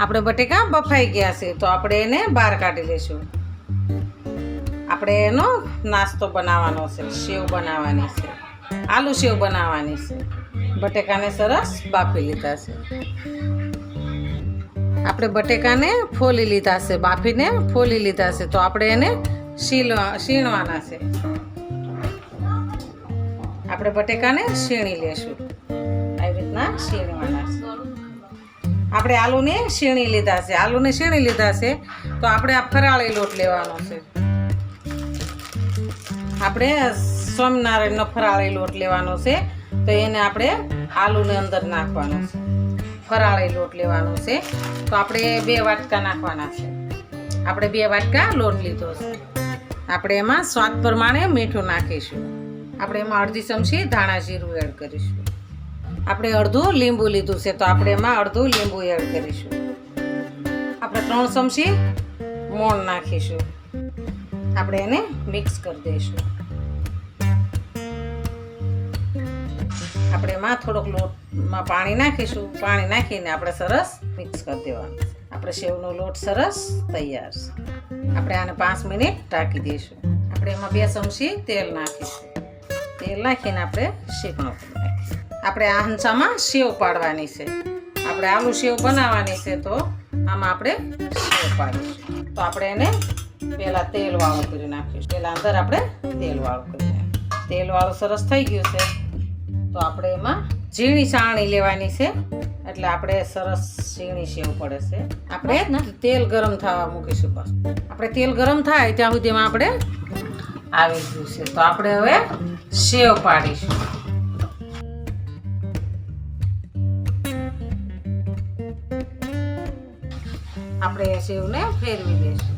આપણે બટેકા બફાઈ ગયા છે, તો આપણે એને બહાર કાઢી લઈશું. આપણે એનો નાસ્તો બનાવવાનો છે, સેવ બનાવવાની છે, આલુ સેવ બનાવવાની છે. બટેકાને સરસ બાફી લીધા છે. આપણે બટેકાને ફોલી લીધા છે, બાફીને ફોલી લીધા છે, તો આપણે એને શીલવા શીણવાના છે. આપણે બટેકાને શીણી લેશું. આવી રીતના શીણવાના છે. આપણે આલુને શીણી લીધા છે. આલુને શીણી લીધા છે. તો આપણે આ ફરાળી લોટ લેવાનો છે. આપણે સ્વામિનારાયણનો ફરાળી લોટ લેવાનો છે. તો એને આપણે આલુને અંદર નાખવાનો છે. ફરાળી લોટ લેવાનો છે. તો આપણે બે વાટકા નાખવાના છે. આપણે બે વાટકા લોટ લીધો છે. આપણે એમાં સ્વાદ પ્રમાણે મીઠું નાખીશું. આપણે એમાં અડધી ચમચી ધાણા જીરું એડ કરીશું. આપણે અડધું લીંબુ લીધું છે, તો આપણે એમાં અડધું લીંબુ એડ કરીશું. આપણે ત્રણ ચમચી મોણ નાખીશું. આપણે એને મિક્સ કરી દઈશું. આપણે એમાં થોડોક લોટમાં પાણી નાખીશું. પાણી નાખીને આપણે સરસ મિક્સ કરી દેવાનું. આપણે સેવનો લોટ સરસ તૈયાર છે. આપણે આને પાંચ મિનિટ ઢાંકી દઈશું. આપણે એમાં બે ચમચી તેલ નાખીશું. તેલ નાખીને આપણે શેકણો નાખીશું આપણે આ હંસામાં સેવ પાડવાની છે. આપણે આલુ સેવ બનાવવાની છે તો આમાં આપણે સેવ પાડીશું. તો આપણે એને પહેલાં તેલવાળું કરી નાખીશું. પહેલાં અંદર આપણે તેલવાળું કરી નાખીશું. તેલવાળું સરસ થઈ ગયું છે. તો આપણે એમાં ઝીણી ચાણી લેવાની છે. એટલે આપણે સરસ ઝીણી સેવ પડે છે. આપણે તેલ ગરમ થવા મૂકીશું બસ. આપણે તેલ ગરમ થાય ત્યાં સુધીમાં આપણે આવી ગયું છે. તો આપણે હવે સેવ પાડીશું. આપણે સેવને ફેરવી દઈશું.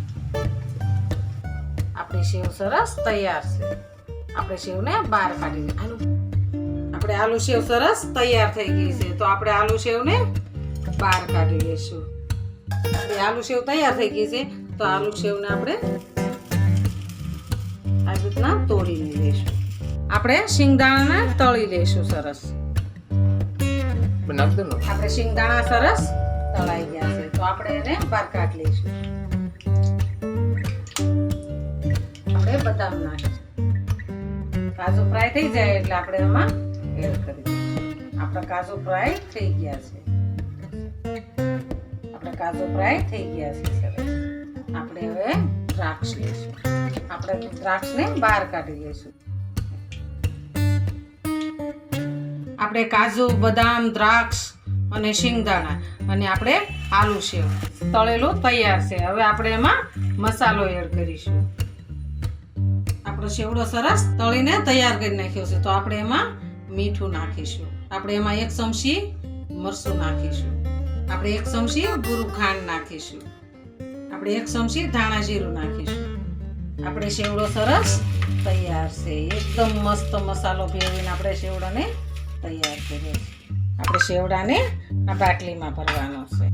આપણી સેવ સરસ તૈયાર છે. આપણે સેવને બહાર કાઢી આલુ આપણે આલુ સેવ સરસ તૈયાર થઈ ગઈ છે. તો આપણે આલુ સેવને બહાર કાઢી લઈશું આપણી આલુ સેવ તૈયાર થઈ ગઈ છે. તો આલુ સેવને આપણે આવી રીતના તોડી લઈશું. આપણે શિંગદાણાને તળી લઈશું સરસ. આપણે શિંગદાણા સરસ તળાઈ ગયા છે. તો આપણે એને બહાર કાઢી લઈશું. આપણે બદામ નાખીશું કાજુ ફ્રાય થઈ જાય એટલે આપણે એમાં એડ કરી દઈશું. આપણા કાજુ ફ્રાય થઈ ગયા છે. આપણા કાજુ ફ્રાય થઈ ગયા છે આપણે હવે દ્રાક્ષ લઈશું. આપણે દ્રાક્ષને બહાર કાઢી લઈશું. આપણે કાજુ, બદામ, દ્રાક્ષ અને શિંગદાણા. અને આપણે આલુ સેવ. તળેલું તૈયાર છે. હવે આપણે એમાં મસાલો એડ કરીશું. આપણો સેવડો સરસ તળીને તૈયાર કરી નાખ્યો છે. તો આપણે એમાં મીઠું નાખીશું. આપણે એમાં એક ચમચી મરચું નાખીશું. આપણે એક ચમચી ગુરુ ખાંડ નાખીશું. આપણે એક ચમચી ધાણા જીરું નાખીશું. આપણે શેવડો સરસ તૈયાર છે. એકદમ મસ્ત મસાલો ભેળવીને આપણે શેવડાને તૈયાર કર્યો છે આપણે શેવડાને આ બાટલીમાં ભરવાનો છે.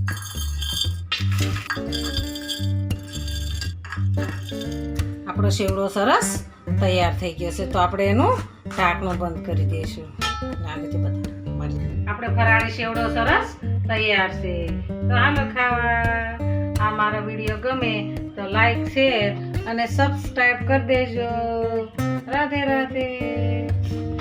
આપણો શેવડો સરસ તૈયાર થઈ ગયો છે, તો આપણે એનું ઢાંકણું બંધ કરી દઈશું. આગળથી બધા. આપણે ફરાળી શેવડો સરસ તૈયાર છે. તો હાલો ખાવા. આ મારો વીડિયો ગમે તો લાઈક, શેર અને સબસ્ક્રાઈબ કરી દેજો. રાધે રાધે.